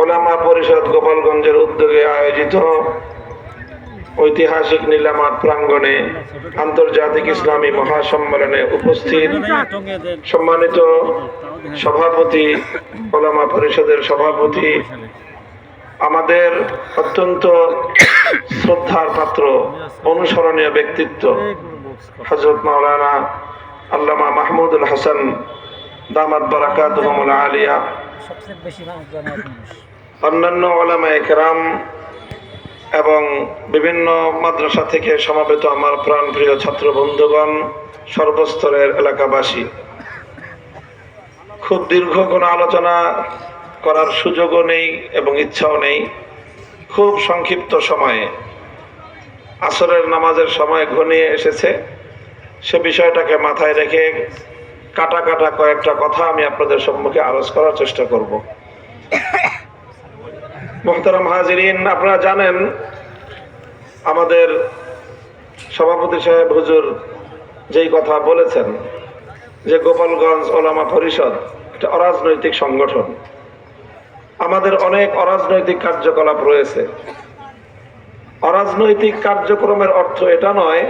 ওলামা পরিষদ গোপালগঞ্জের উদ্যোগে আয়োজিত ঐতিহাসিক নীলামাত প্রাঙ্গণে আন্তর্জাতিক ইসলামী মহাসম্মেলনে উপস্থিত সম্মানিত সভাপতি, ওলামা পরিষদের সভাপতি, আমাদের অত্যন্ত শ্রদ্ধার পাত্র, অনুসরণীয় ব্যক্তিত্ব হজরত মাওলানা আল্লামা মাহমুদুল হাসান দামাত বারাকাত আলিয়া। অন্যান্য ওলামা একরাম এবং বিভিন্ন মাদ্রাসা থেকে সমাবেত আমার প্রাণপ্রিয় ছাত্র বন্ধুগণ, সর্বস্তরের এলাকাবাসী, খুব দীর্ঘ কোনো আলোচনা করার সুযোগও নেই এবং ইচ্ছাও নেই। খুব সংক্ষিপ্ত সময়ে আসরের নামাজের সময় ঘনিয়ে এসেছে। সে বিষয়টাকে মাথায় রেখে কাটা কাটা কয়েকটা কথা আমি আপনাদের সম্মুখে আলোচ করার চেষ্টা করব। মোহতারাম হাজিরিন, আপনারা জানেন আমাদের সভাপতি সাহেব হুজুর যেই কথা বলেছেন যে গোপালগঞ্জ ওলামা পরিষদ একটা অরাজনৈতিক সংগঠন। আমাদের অনেক অরাজনৈতিক কার্যকলাপ রয়েছে। অরাজনৈতিক কার্যক্রমের অর্থ এটা নয়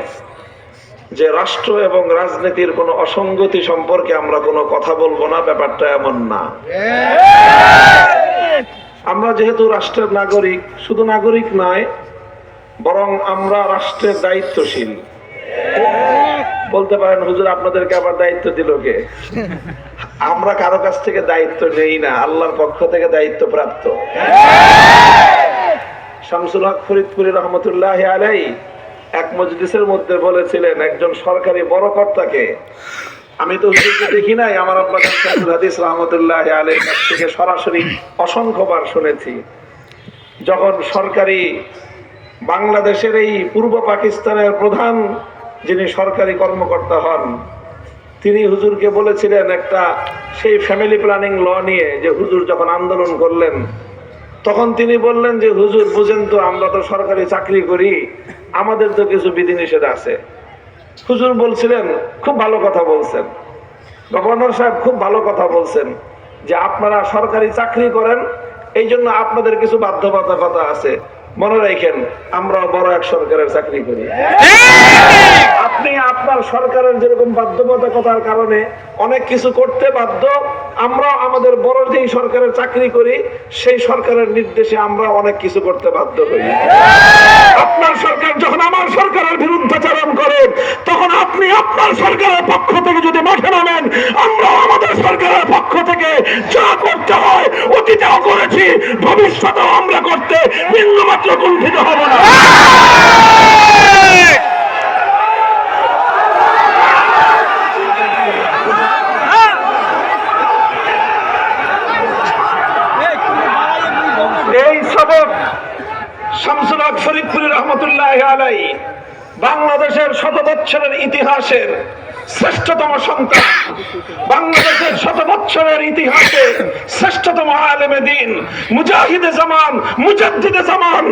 যে রাষ্ট্র এবং রাজনীতির কোনো অসঙ্গতি সম্পর্কে আমরা কোনো কথা বলব না, ব্যাপারটা এমন না। আমরা যেহেতু রাষ্ট্রের নাগরিক, শুধু নাগরিক নয়, বরং আমরা রাষ্ট্রের দায়িত্বশীল। বলতে পারেন, হুজুর আপনাদেরকে আবার দায়িত্ব দিল কে? আমরা কারও কাছ থেকে দায়িত্ব নেই না, আল্লাহর পক্ষ থেকে দায়িত্ব প্রাপ্ত। শামসুল হক ফরিদপুরি রহমতুল্লাহ আলাই এক মজলিসের মধ্যে বলেছিলেন, একজন সরকারি বড় কর্তাকে আমি তো হুজুরকে দেখি নাই, আমার আব্বা হাদিস রহমতুল্লাহ আলাই কাছ থেকে সরাসরি অসংখ্যবার শুনেছি। যখন সরকারি বাংলাদেশের এই পূর্ব পাকিস্তানের প্রধান যিনি সরকারি কর্মকর্তা হন, তিনি হুজুরকে বলেছিলেন একটা সেই ফ্যামিলি প্ল্যানিং ল নিয়ে যে হুজুর যখন আন্দোলন করলেন, তখন তিনি বললেন যে, হুজুর, বুঝেন তো আমরা তো সরকারি চাকরি করি আমাদের তো কিছু বিধিনিষেধ আছে। হুজুর বলছিলেন, খুব ভালো কথা বলছেন। গভর্নর সাহেব খুব ভালো কথা বলছেন যে আপনারা সরকারি চাকরি করেন এই জন্য আপনাদের কিছু বাধ্যবাধকতা আছে। মনে রাখেন, আমরা বড় এক সরকারের চাকরি করি। আপনি আপনার সরকারের যেরকম বাধ্যবাধকতার কারণে অনেক কিছু করতে বাধ্য, আমরা আমাদের বড় যেই সরকারের চাকরি করি, সেই সরকারের নির্দেশে আমরা অনেক কিছু করতে বাধ্য হই। আপনার সরকার যখন আমার সরকারের বিরুদ্ধাচারণ করে, তখন আপনি আপনার সরকারের পক্ষ থেকে যদি মাঠে নামেন, আমরা আমাদের সরকারের পক্ষ থেকে যা করতে হয় অতীতেও করেছি, ভবিষ্যতেও আমরা করতে বিন্দুমাত্র কুণ্ঠিত হব না। এই রহমতুল্লাহ আলাই বাংলাদেশের শত বৎসরের ইতিহাসের শ্রেষ্ঠতম সন্তান। বাংলাদেশের শত বৎসরের ইতিহাসে শ্রেষ্ঠতম আলেমে দিন, মুজাহিদে জামান, মুজাদ্দিদে জামান।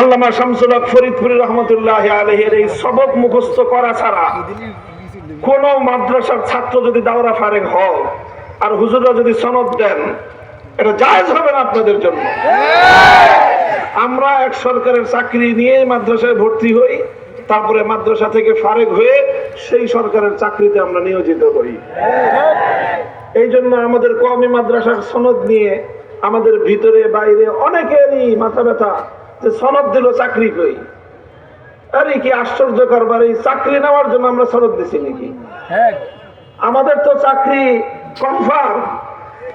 আল্লামা শামসুল হক ফরিদপুরি রহমতুল্লাহ আলহের এই সবক মুখস্থ করা ছাড়া কোন মাদ্রাসার ছাত্র যদি দাওরা ফারেক হও আর হুজুররা যদি সনদ দেন, এটা জায়েজ হবে না আপনাদের জন্য। আমরা এক সরকারের চাকরি নিয়ে মাদ্রাসায় ভর্তি হই। তারপরে মাদ্রাসা থেকে ফারেক হয়ে সেই সরকারের চাকরিতে আমরা নিয়োজিত হই এই জন্য আমাদের কমি মাদ্রাসার সনদ নিয়ে আমাদের ভিতরে বাইরে অনেকেরই মাথা ব্যথা যে সনদ দিল চাকরি কই। আরে কি আশ্চর্য করবার এই চাকরি নেওয়ার জন্য আমরা সনদ দিছি নাকি? হ্যাঁ। আমাদের তো চাকরি কনফার্ম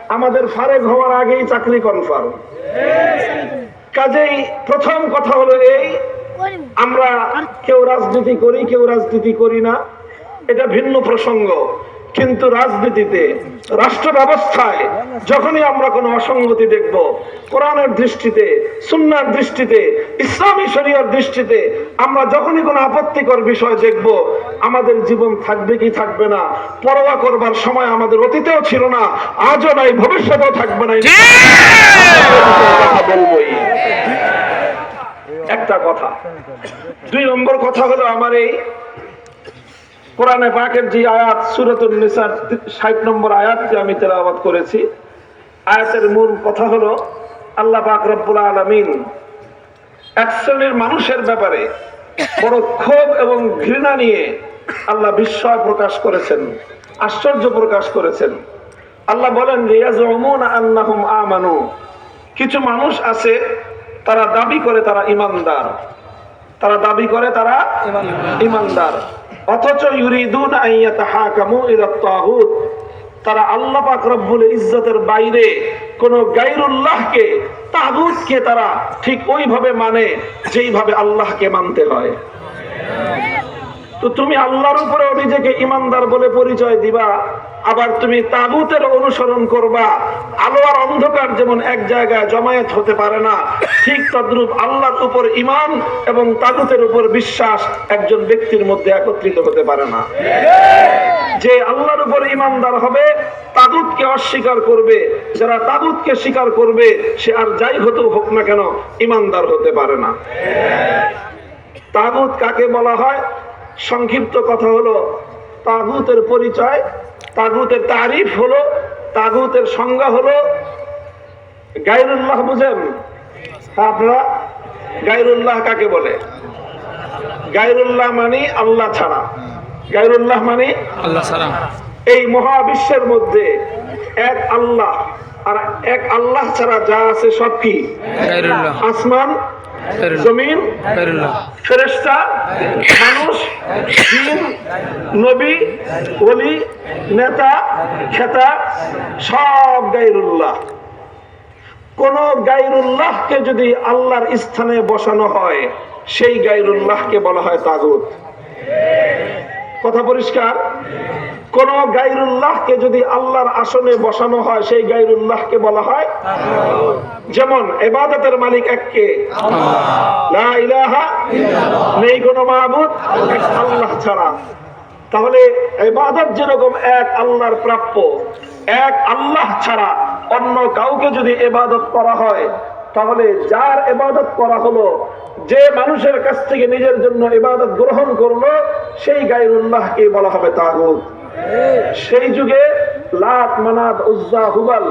আমাদের ফারেক হওয়ার আগেই চাকরি কনফার্ম কাজেই প্রথম কথা হলো এই আমরা কেউ রাজনীতি করি কেউ রাজনীতি করি না। এটা ভিন্ন প্রসঙ্গ। কিন্তু রাজনীতিতে রাষ্ট্র ব্যবস্থায় যখনই আমরা কোনো অসঙ্গতি দেখব কোরআনের দৃষ্টিতে সুন্নার দৃষ্টিতে ইসলামী শরিয়ার দৃষ্টিতে আমরা যখনই কোনো আপত্তিকর বিষয় দেখব আমাদের জীবন থাকবে কি থাকবে না পরোয়া করবার সময় আমাদের অতীতেও ছিল না আজও নাই ভবিষ্যতেও থাকবে না বলবোই একটা কথা। দুই নম্বর কথা হলো আমার এই কোরআনে পাকের যে আয়াত সুরাতুল নিসার ষাট নম্বর আয়াতটি আমি তেলাওয়াত করেছি। আয়াতের মূল কথা হলো, আল্লাহ পাক রব্বুল আলামিন এক শ্রেণির মানুষের ব্যাপারে বড় ক্ষোভ এবং ঘৃণা নিয়ে আল্লাহ বিস্ময় প্রকাশ করেছেন, আশ্চর্য প্রকাশ করেছেন। আল্লাহ বলেন যে আন্নাহুম আমানু। কিছু মানুষ আছে তারা দাবি করে তারা ইমানদার। তারা দাবি করে তারা ইমানদার। অথচ ইউরিদুন তারা আল্লাহ পাক রব্বুল ইজ্জতের বাইরে কোন গাইরুল্লাহকে তাগুতকে তারা ঠিক ওইভাবে মানে যেইভাবে আল্লাহকে মানতে হয়। তো তুমি আল্লাহর উপরে নিজেকে ইমানদার বলে পরিচয় দিবা। আবার তুমি তাগুতের অনুসরণ করবা। আলো আর অন্ধকার যেমন এক জায়গায় জমায়েত হতে পারে না, ঠিক তদ্রূপ আল্লাহর উপর ইমান এবং তাগুতের উপর বিশ্বাস একজন ব্যক্তির মধ্যে একত্রিত হতে পারে না। যে আল্লাহর উপর ইমানদার হবে তাগুতকে অস্বীকার করবে। যারা তাগুতকে স্বীকার করবে, সে আর যাই হতো হোক না কেন ইমানদার হতে পারে না। তাগুত কাকে বলা হয়? সংক্ষিপ্ত কথা হলো তাগুতের পরিচয় তাগুতের তারিফ হলো তাগুতের সংজ্ঞা হলো গাইরুল্লাহ বুঝেন? আপনারা গাইরুল্লাহ কাকে বলে? গাইরুল্লাহ মানে আল্লাহ ছাড়া। গাইরুল্লাহ মানে আল্লাহ ছাড়া। এই মহাবিশ্বের মধ্যে এক আল্লাহ আর এক আল্লাহ ছাড়া যা আছে সব কি? আসমান জমিন ফেরেশতা মানুষ জিন নবী ওলি নেতা খেতা সব গাইরুল্লাহ। কোন গাইরুল্লাহকে যদি আল্লাহর স্থানে বসানো হয় সেই গাইরুল্লাহকে বলা হয় তাগুত। কথা পরিষ্কার? কোন গাইরুল্লাহকে যদি আল্লাহর আসনে বসানো হয় সেই গাইরুল্লাহকে বলা হয় যেমন এবাদতের মালিক এককে। নেই কোনো মাহবুদ আল্লাহ ছাড়া। তাহলে এবাদত যেরকম এক আল্লাহর প্রাপ্য, এক আল্লাহ ছাড়া অন্য কাউকে যদি এবাদত করা হয়, তাহলে যার এবাদত করা হলো, যে মানুষের কাছ থেকে নিজের জন্য এবাদত গ্রহণ করল, সেই গায়রুল্লাহকে বলা হবে তাগুত। সেই যুগে লাত, মানাত, উজ্জা, হুবাল,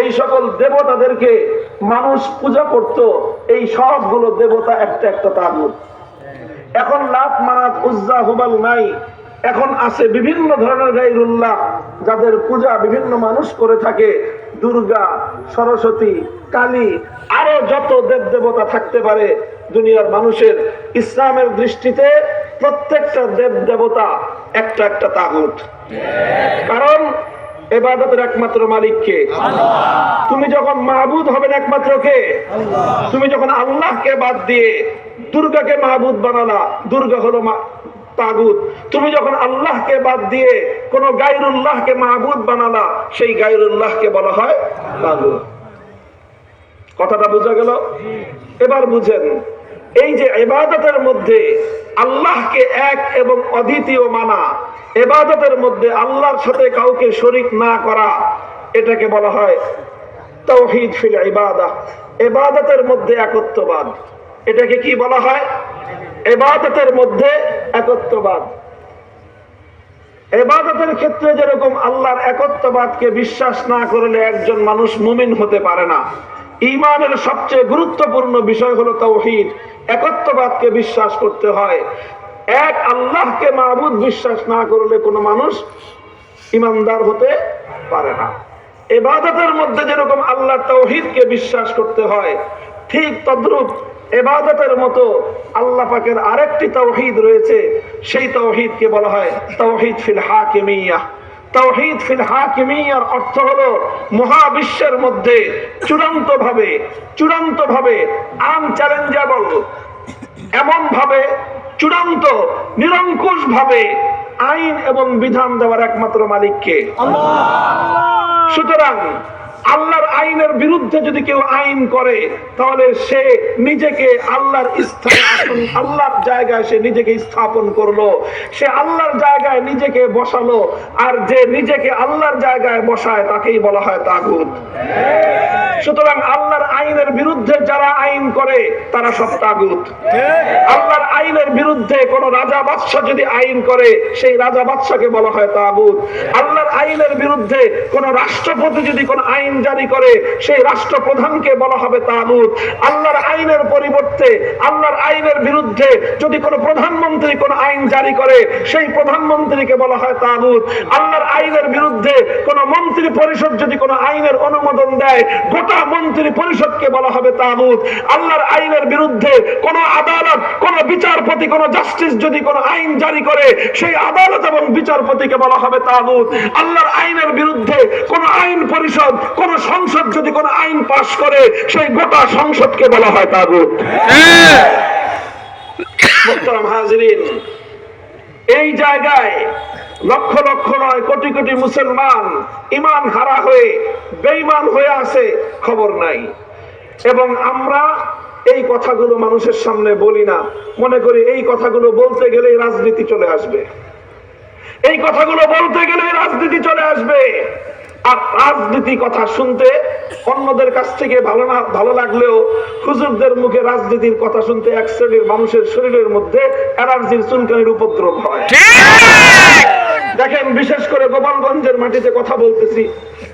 এই সকল দেবতাদেরকে মানুষ পূজা করত, এই সবগুলো দেবতা একটা একটা তাগুত। এখন লাত, মানাত, উজ্জা, হুবাল নাই। এখন আছে বিভিন্ন ধরনের গাইরুল্লাহ যাদের পূজা বিভিন্ন মানুষ করে থাকে। দুর্গা সরস্বতী কালী আরও যত দেব দেবতা থাকতে পারে দুনিয়ার মানুষের ইসলামের দৃষ্টিতে প্রত্যেকটা দেব দেবতা একটা একটা তাগুত। কারণ এবাদতের একমাত্র মালিককে তুমি যখন মাহবুদ হবেন একমাত্র কে? তুমি যখন আল্লাহকে বাদ দিয়ে দুর্গাকে মাহবুদ বানালা দুর্গা হলো মা- তাগুত। তুমি যখন আল্লাহকে বাদ দিয়ে কোন গায়রুল্লাহকে মাহবুদ বানালা, সেই বলা হয় তাগুত। কথাটা বোঝা গেল? এবার বুঝেন, এই যে এবাদতের মধ্যে আল্লাহকে এক এবং অদ্বিতীয় মানা এবাদতের মধ্যে আল্লাহর সাথে কাউকে শরিক না করা, এটাকে বলা হয় ফিল এবাদতের মধ্যে একত্ববাদ। এটাকে কি বলা হয়? এবাদতের মধ্যে একত্ববাদ। এবাদতের ক্ষেত্রে যেরকম আল্লাহর একত্ববাদকে বিশ্বাস না করলে একজন মানুষ মুমিন হতে পারে না। ইমানের সবচেয়ে গুরুত্বপূর্ণ বিষয় হলো তৌহিদ একত্ববাদকে বিশ্বাস করতে হয়। এক, আল্লাহকে মাহবুদ বিশ্বাস না করলে কোনো মানুষ ইমানদার হতে পারে না। এবাদতের মধ্যে যেরকম আল্লাহ তৌহিদকে বিশ্বাস করতে হয়, ঠিক তদ্রুপ এবাদতের মতো আল্লাহ পাকের আরেকটি তৌহিদ রয়েছে। সেই তৌহিদকে বলা হয় তৌহিদ ফিল হাকিমিয়া। তৌহিদ ফিল হাকিমিয়ার অর্থ হলো মহাবিশ্বের মধ্যে চূড়ান্ত ভাবে চূড়ান্ত ভাবে আনচ্যালেঞ্জেবল এমন ভাবে চূড়ান্ত নিরঙ্কুশ ভাবে আইন এবং বিধান দেওয়ার একমাত্র মালিককে। সুতরাং আল্লাহর আইনের বিরুদ্ধে যদি কেউ আইন করে, তাহলে সে নিজেকে আল্লাহর স্থানে আল্লাহর জায়গায় সে নিজেকে স্থাপন করল। সে আল্লাহর জায়গায় নিজেকে বসালো, আর যে নিজেকে আল্লাহর জায়গায় বসায়, তাকেই বলা হয় তাগুত। সুতরাং আল্লাহর আইনের বিরুদ্ধে যারা আইন করে, তারা সব তাগুত। আল্লাহর আইনের বিরুদ্ধে কোন রাজা বাদশাহ যদি আইন করে, সেই রাজা বাদশাকে বলা হয় তাগুত। আল্লাহর আইনের বিরুদ্ধে কোন রাষ্ট্রপতি যদি কোন আইন জারি করে, সেই রাষ্ট্রপ্রধানকে বলা হবে তাগুত আল্লাহর আইনের পরিবর্তে, আল্লাহর আইনের বিরুদ্ধে যদি কোনো প্রধানমন্ত্রী কোন আইন জারি করে, সেই প্রধানমন্ত্রীকে বলা হয় তাগুত আল্লাহর আইনের বিরুদ্ধে কোন মন্ত্রী পরিষদ যদি কোনো আইনের অনুমোদন দেয়, গোটা মন্ত্রী পরিষদকে বলা হবে তাগুত আল্লাহর আইনের বিরুদ্ধে কোন আদালত, কোন বিচারপতি, কোন জাস্টিস যদি কোন আইন জারি করে, সেই আদালত এবং বিচারপতিকে বলা হবে তাগুত আল্লাহর আইনের বিরুদ্ধে কোন আইন পরিষদ কোন সংসদ যদি কোন আইন পাশ করে সেই গোটা সংসদকে বলা হয় তাগুত এই জায়গায় লক্ষ লক্ষ নয় কোটি কোটি মুসলমান ইমান হারা হয়ে বেঈমান হয়ে আছে খবর নাই। এবং আমরা এই কথাগুলো মানুষের সামনে বলি না। মনে করি এই কথাগুলো বলতে গেলে রাজনীতি চলে আসবে। এই কথাগুলো বলতে গেলে রাজনীতি চলে আসবে। আর রাজনীতি কথা শুনতে অন্যদের কাছ থেকে ভালো না ভালো লাগলেও হুজুরদের মুখে রাজনীতির কথা শুনতে এক শ্রেণির মানুষের শরীরের মধ্যে অ্যালার্জির চুনকানির উপদ্রব হয়। দেখেন, বিশেষ করে গোপালগঞ্জের মাটিতে কথা বলতেছি।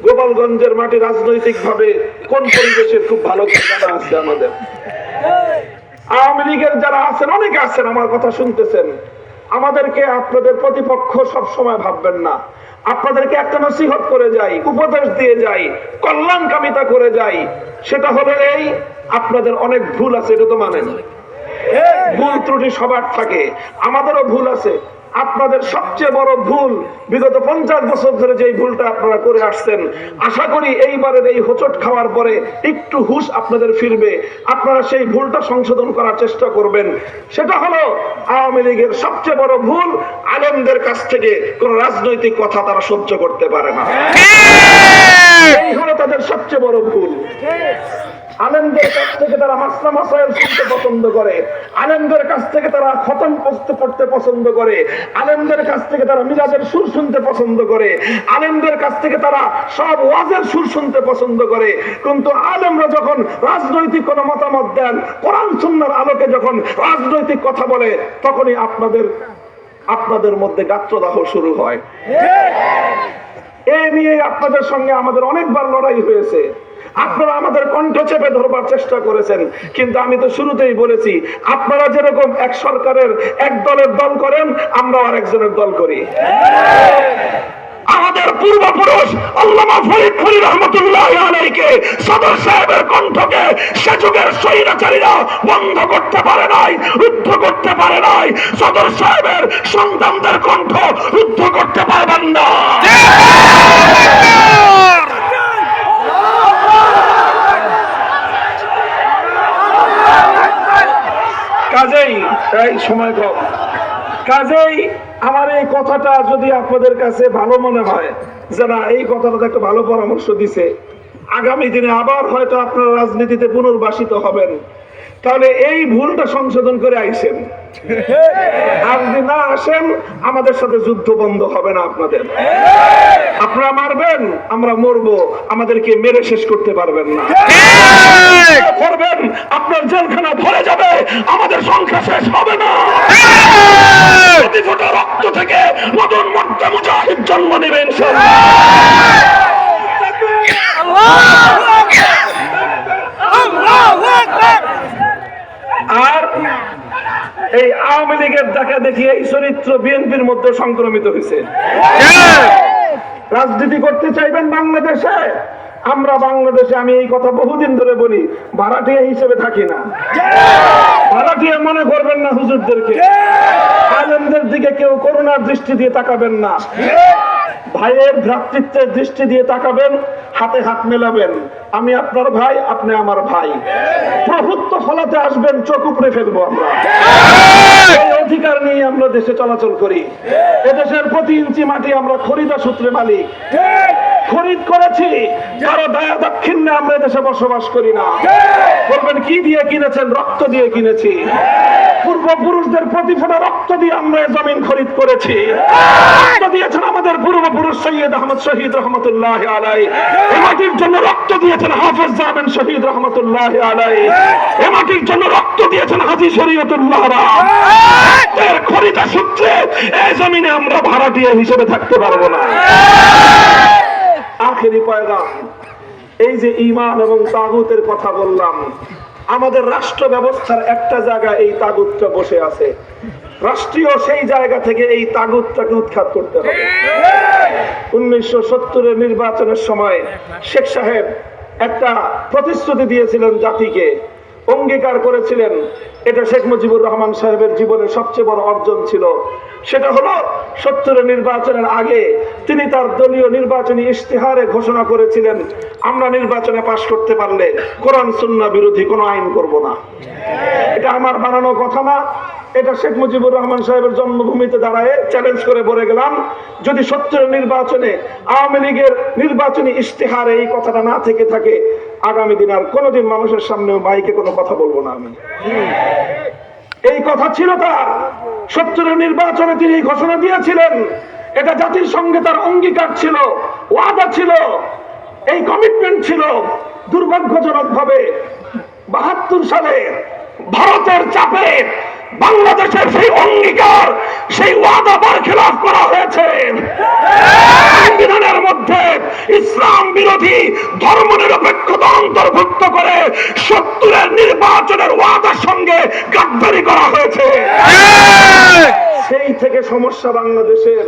গোপালগঞ্জের মাটি রাজনৈতিক ভাবে কোন পরিবেশের খুব ভালো আছে আমাদের? আওয়ামী লীগের যারা আছেন, অনেকে আছেন আমার কথা শুনতেছেন। আমাদেরকে আপনাদের প্রতিপক্ষ সব সময় ভাববেন না। আপনাদেরকে একটা নসিহত করে যাই উপদেশ দিয়ে যাই কল্যাণকামিতা করে যাই। সেটা হলো এই আপনাদের অনেক ভুল আছে এটা তো মানেন। ভুল ত্রুটি সবার থাকে। আমাদেরও ভুল আছে। আপনাদের সবচেয়ে বড় ভুল বিগত পঞ্চাশ বছর ধরে যে ভুলটা আপনারা করে আসছেন আশা করি এইবারের এই হোচট খাওয়ার পরে একটু হুশ আপনাদের ফিরবে। আপনারা সেই ভুলটা সংশোধন করার চেষ্টা করবেন। সেটা হলো আওয়ামী লীগের সবচেয়ে বড় ভুল আলেমদের কাছ থেকে কোন রাজনৈতিক কথা তারা সহ্য করতে পারে না। এই হলো তাদের সবচেয়ে বড় ভুল। আলেমদের কাছ থেকে তারা মাসলা মাসাইল শুনতে পছন্দ করে। আলেমদের কাছ থেকে তারা খতম পড়তে পড়তে পছন্দ করে। আলেমদের কাছ থেকে তারা মিলাদের সুর শুনতে পছন্দ করে। আলেমদের কাছ থেকে তারা সব ওয়াজের সুর শুনতে পছন্দ করে। কিন্তু আলেমরা যখন রাজনৈতিক কোনো মতামত দেন কোরআন সুন্নার আলোকে যখন রাজনৈতিক কথা বলে তখনই আপনাদের আপনাদের মধ্যে গাত্রদাহ শুরু হয়। এ নিয়ে আপনাদের সঙ্গে আমাদের অনেকবার লড়াই হয়েছে। আপনারা আমাদের কণ্ঠ চেপে ধরবার চেষ্টা করেছেন। কিন্তু আমি তো শুরুতেই বলেছি, আপনারা যেরকম এক সরকারের এক দলের দল করেন আমরা আর একজনের দল করি। আমাদের পূর্বপুরুষ আল্লামা ফরিদ ফরিদ রহমতুল্লাহ আলাইকে সদর সাহেবের কণ্ঠকে সে যুগের স্বৈরাচারীরা বন্ধ করতে পারে নাই, রুদ্ধ করতে পারে নাই। সদর সাহেবের সন্তানদের কণ্ঠ রুদ্ধ করতে পারবেন না। কাজেই তাই সময় কম কাজেই আমার এই কথাটা যদি আপনাদের কাছে ভালো মনে হয় যে না এই কথাটা একটা ভালো পরামর্শ দিছে, আগামী দিনে আবার হয়তো আপনারা রাজনীতিতে পুনর্বাসিত হবেন। তাহলে এই ভুলটা সংশোধন করে আইসেন। না আসেন, আমাদের সাথে যুদ্ধ বন্ধ হবে না আপনাদের। আপনারা মারবেন, আমরা আমাদেরকে মেরে শেষ করতে পারবেন না। করবেন আপনার জেলখানা ভরে যাবে, আমাদের সংখ্যা শেষ হবে না। রক্ত থেকে নতুন মধ্যে মুজাহিদ জন্ম নেবেন আর এই আওয়ামী লীগের দেখা দেখি এই চরিত্র বিএনপির মধ্যে সংক্রমিত হয়েছে। রাজনীতি করতে চাইবেন বাংলাদেশে? আমরা বাংলাদেশে, আমি এই কথা বহুদিন ধরে বলি, ভাড়াটিয়া হিসেবে থাকি না। ভাড়াটিয়া মনে করবেন না হুজুরদেরকে। আলেমদের দিকে কেউ করোনার দৃষ্টি দিয়ে তাকাবেন না। ভাইয়ের ভ্রাতৃত্বের দৃষ্টি দিয়ে তাকাবেন হাতে হাত মেলাবেন। আমি আপনার ভাই আপনি আমার ভাই। প্রভুত্ব ফলাতে আসবেন চোখ উপড়ে ফেলব আমরা। এই অধিকার নিয়ে আমরা দেশে চলাচল করি। এদেশের প্রতি ইঞ্চি মাটি আমরা খরিদা সূত্রে মালিক। খরিদ করেছি কারও দয়া দাক্ষিণ্যে আমরা দেশে বসবাস করি না। বলবেন কি দিয়ে কিনেছেন? রক্ত দিয়ে কিনেছি পূর্বপুরুষদের প্রতিফোটা রক্ত দিয়ে আমরা জমিন খরিদ করেছি। রক্ত দিয়েছেন আমাদের পূর্বপুরুষ সৈয়দ আহমদ শহীদ রহমতুল্লাহ আলাই। এ মাটির জন্য রক্ত দিয়েছেন হাফেজ জামেন শহীদ রহমতুল্লাহ আলাই। এ মাটির জন্য রক্ত দিয়েছেন হাজি শরীয়তুল্লাহ এর খরিদা সূত্রে এই জমিনে আমরা ভাড়াটিয়া হিসেবে থাকতে পারব না। আখেরি পয়গাম, এই যে ইমান এবং তাগুতের কথা বললাম আমাদের রাষ্ট্র ব্যবস্থার একটা জায়গা এই তাগুতটা বসে আছে। রাষ্ট্রীয় সেই জায়গা থেকে এই তাগুতটাকে উৎখাত করতে হবে। উনিশশো সত্তরের নির্বাচনের সময় শেখ সাহেব একটা প্রতিশ্রুতি দিয়েছিলেন জাতিকে অঙ্গীকার করেছিলেন। এটা শেখ মুজিবুর রহমান সাহেবের জীবনের সবচেয়ে বড় অর্জন ছিল। সেটা হলো সত্তরের নির্বাচনের আগে তিনি তার দলীয় নির্বাচনী ইশতেহারে ঘোষণা করেছিলেন, আমরা নির্বাচনে পাশ করতে পারলে কোরআন, সুন্না বিরোধী কোনো আইন করব না। এটা আমার বানানো কথা না। এটা শেখ মুজিবুর রহমান সাহেবের জন্মভূমিতে দাঁড়ায় চ্যালেঞ্জ করে বলে গেলাম, যদি সত্তরের নির্বাচনে আওয়ামী লীগের নির্বাচনী ইশতেহারে এই কথাটা না থেকে থাকে, আগামী দিন আর কোনোদিন মানুষের সামনে মাইকে কোনো কথা বলব না আমি। এই কথা ছিল তার সত্তরের নির্বাচনে তিনি ঘোষণা দিয়েছিলেন, এটা জাতির সঙ্গে তার অঙ্গীকার ছিল, ওয়াদা ছিল, এই কমিটমেন্ট ছিল। দুর্ভাগ্যজনক ভাবে বাহাত্তর সালে ভারতের চাপে বাংলাদেশের সেই অঙ্গীকার সেই ওয়াদাবার খেলাফ করা হয়েছে। সংবিধানের মধ্যে ইসলাম বিরোধী ধর্ম নিরপেক্ষতা অন্তর্ভুক্ত করে সত্তরের নির্বাচনের ওয়াদার সঙ্গে গাদ্দারি করা হয়েছে। সেই থেকে সমস্যা বাংলাদেশের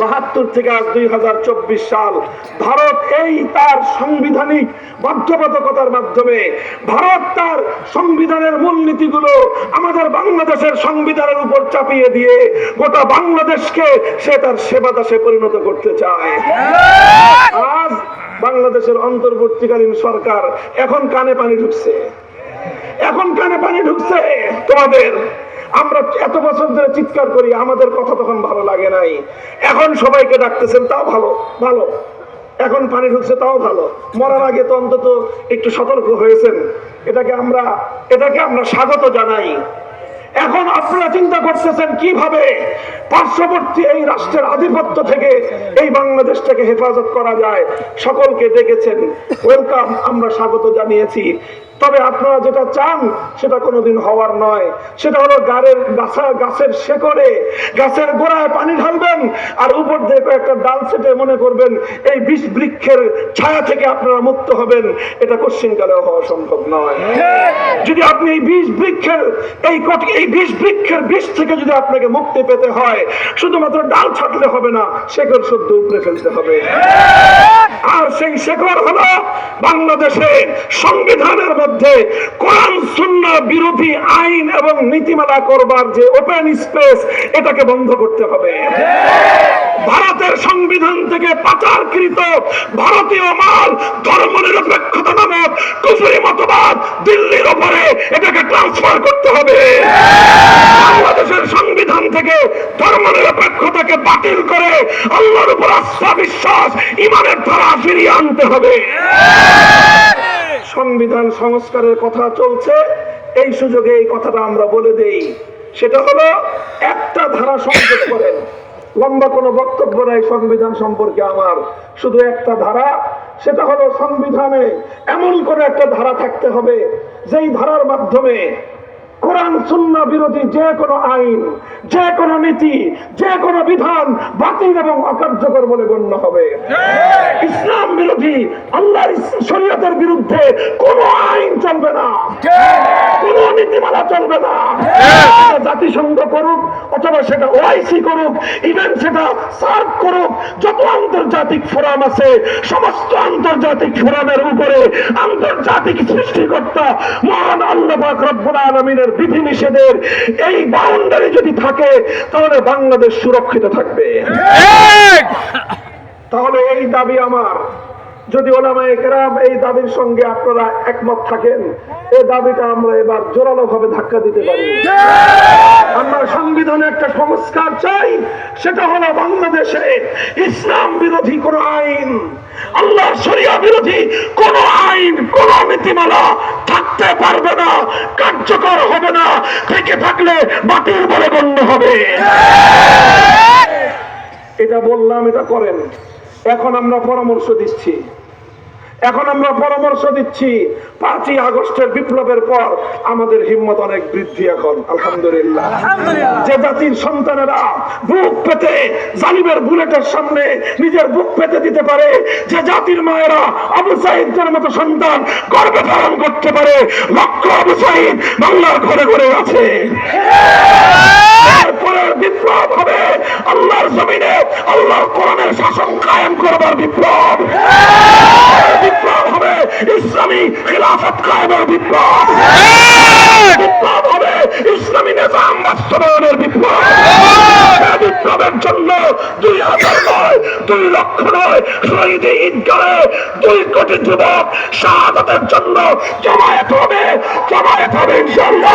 বাহাত্তর থেকে আজ দুই হাজার চব্বিশ সাল, ভারত এই তার সাংবিধানিক বাধ্যবাধকতার মাধ্যমে, ভারত তার সংবিধানের মূলনীতিগুলো আমাদের বাংলাদেশের সংবিধানের উপর চাপিয়ে দিয়ে গোটা বাংলাদেশকে সে তার সেবা দাসে পরিণত করতে চায়। আজ বাংলাদেশের অন্তর্বর্তীকালীন সরকার এখন কানে পানি ঢুকছে। এখন কানে পানি ঢুকছে। তোমাদের আমরা এত বছর ধরে চিৎকার করি, আমাদের কথা তখন ভালো লাগে নাই। এখন সবাইকে ডাকতেছেন, তাও ভালো ভালো। এখন পানি ঢুকছে, তাও ভালো। মরার আগে তো অন্তত একটু সতর্ক হয়েছেন। এটাকে আমরা এটাকে আমরা স্বাগত জানাই। এখন আপনারা চিন্তা করতেছেন কীভাবে পার্শ্ববর্তী এই রাষ্ট্রের আধিপত্য থেকে এই বাংলাদেশটাকে হেফাজত করা যায়। সকলকে ডেকেছেন। ওয়েলকাম আমরা স্বাগত জানিয়েছি। তবে আপনারা যেটা চান সেটা কোনোদিন হওয়ার নয়। সেটা হলো গাড়ের গাছা, গাছের শেকড়ে, গাছের গোড়ায় পানি ঢালবেন আর উপর দিয়ে একটা ডাল সেটে মনে করবেন, এই বিষ বৃক্ষের ছায়া থেকে আপনারা মুক্ত হবেন। এটা কোশ্চিনকালেও হওয়া সম্ভব নয়। যদি আপনি এই বিষ বৃক্ষের, এই এই বিষ বৃক্ষের বিষ থেকে যদি আপনাকে মুক্তি পেতে হয়, শুধুমাত্র ডাল ছাটলে হবে না, শেকড় শুদ্ধ উপরে ফেলতে হবে। আর সেই শেকড় হলো বাংলাদেশে সংবিধানের মধ্যে কোরআন শূন্য বিরোধী আইন এবং নীতিমালা করবার যে ওপেন স্পেস এটাকে বন্ধ করতে হবে। ভারতের সংবিধান থেকে পাচারকৃত ভারতীয় মাল ধর্ম নিরপেক্ষতা নামক কুফরি মতবাদ দিল্লির ওপরে এটাকে ট্রান্সফার করতে হবে। বাংলাদেশের সংবিধান থেকে ধর্ম নিরপেক্ষতাকে বাতিল করে আল্লাহর উপর আস্থা বিশ্বাস ইমানের ধারা ফিরিয়ে আনতে হবে। সংবিধান সংস্কারের কথা চলছে, এই সুযোগে এই কথাটা আমরা বলে দেই। সেটা হলো, একটা ধারা সংযোগ করেন। লম্বা কোনো বক্তব্য নাই সংবিধান সম্পর্কে আমার। শুধু একটা ধারা, সেটা হলো সংবিধানে এমন করে একটা ধারা থাকতে হবে, যেই ধারার মাধ্যমে কোরআন শূন্য বিরোধী যে কোনো আইন যে কোনো নীতি যে কোনো বিধান বাতিল এবং অকার্যকর বলে গণ্য হবে। ইসলাম বিরোধী আল্লাহ শরীয়তের বিরুদ্ধে কোনো আইন চলবে না। কোনো নীতিমালা চলবে না। জাতিসংঘ করুক অথবা সেটা ওআইসি করুক ইভেন সেটা সার্ক করুক যত আন্তর্জাতিক ফোরাম আছে সমস্ত আন্তর্জাতিক ফোরামের উপরে আন্তর্জাতিক সৃষ্টিকর্তা মহান আল্লাহ রব্বুল আলমিনের বিধিনিষেধের এই বাউন্ডারি যদি থাকে তাহলে বাংলাদেশ সুরক্ষিত থাকবে। তাহলে এই দাবি আমার। যদি ওলামায়ে কেরাম এই দাবির সঙ্গে আপনারা একমত থাকেন এই দাবিটা আমরা এবার জোরালো ভাবে ধাক্কা দিতে পারি। আমরা সংবিধানে একটা সংস্কার চাই সেটা হলো বাংলাদেশে ইসলাম বিরোধী কোন আইন। আল্লাহ শরিয়া বিরোধী, কোন আইন, কোন নীতিমালা থাকতে পারবে না, কার্যকর হবে না, থেকে থাকলে বাতিল বলে গণ্য হবে। এটা বললাম, এটা করেন। এখন আমরা পরামর্শ দিচ্ছি। এখন আমরা পরামর্শ দিচ্ছি পাঁচই আগস্টের বিপ্লবের পর আমাদের হিম্মত অনেক বৃদ্ধি এখন আলহামদুলিল্লাহ। যে জাতির সন্তানেরা বুক পেতে জালিমের বুলেটের সামনে নিজের বুক পেতে দিতে পারে যে জাতির মায়েরা আবু সাইদদের মতো সন্তান গর্বে ধারণ করতে পারে লক্ষ আবু সাইদ বাংলার ঘরে ঘরে আছে। এরপরের বিপ্লব হবে আল্লাহর জমিনে আল্লাহর কোরআনের শাসন কায়েম করবার বিপ্লব। বিপ্লব হবে ইসলামী খিলাফত কায়েমের বিপ্লব। বিপ্লব হবে ইসলামী নিজাম বাস্তবায়নের বিপ্লব। বিপ্লবের জন্য দুই হাজার নয় দুই লক্ষ নয় শহীদ ঈদগাহে দুই কোটি যুবক শাহাদাতের জন্য জমায়েত হবে জমায়েত হবে ইনশাল্লাহ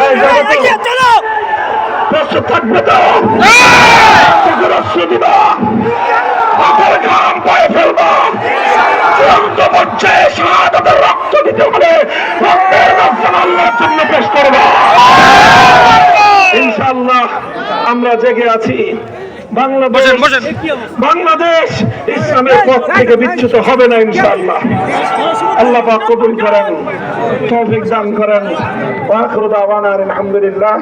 এই জগতে প্রস্তুত থাকবে তো রস্য দিবা হাতের ঘাম পায়ে ফেলবা চূড়ান্ত পর্যায়ে শাহাদাতের রক্ত দিতে হলে রক্তের রক্ত আল্লাহর জন্য পেশ করবা ইনশাআল্লাহ আমরা জেগে আছি। বাংলাদেশ ইসলামের পথ থেকে বিচ্যুত হবে না ইনশাআল্লাহ। আল্লাহ পাক কবুল করেন তৌফিক দান করেন। ওয়া আখিরু দাওয়ানা আলহামদুলিল্লাহ।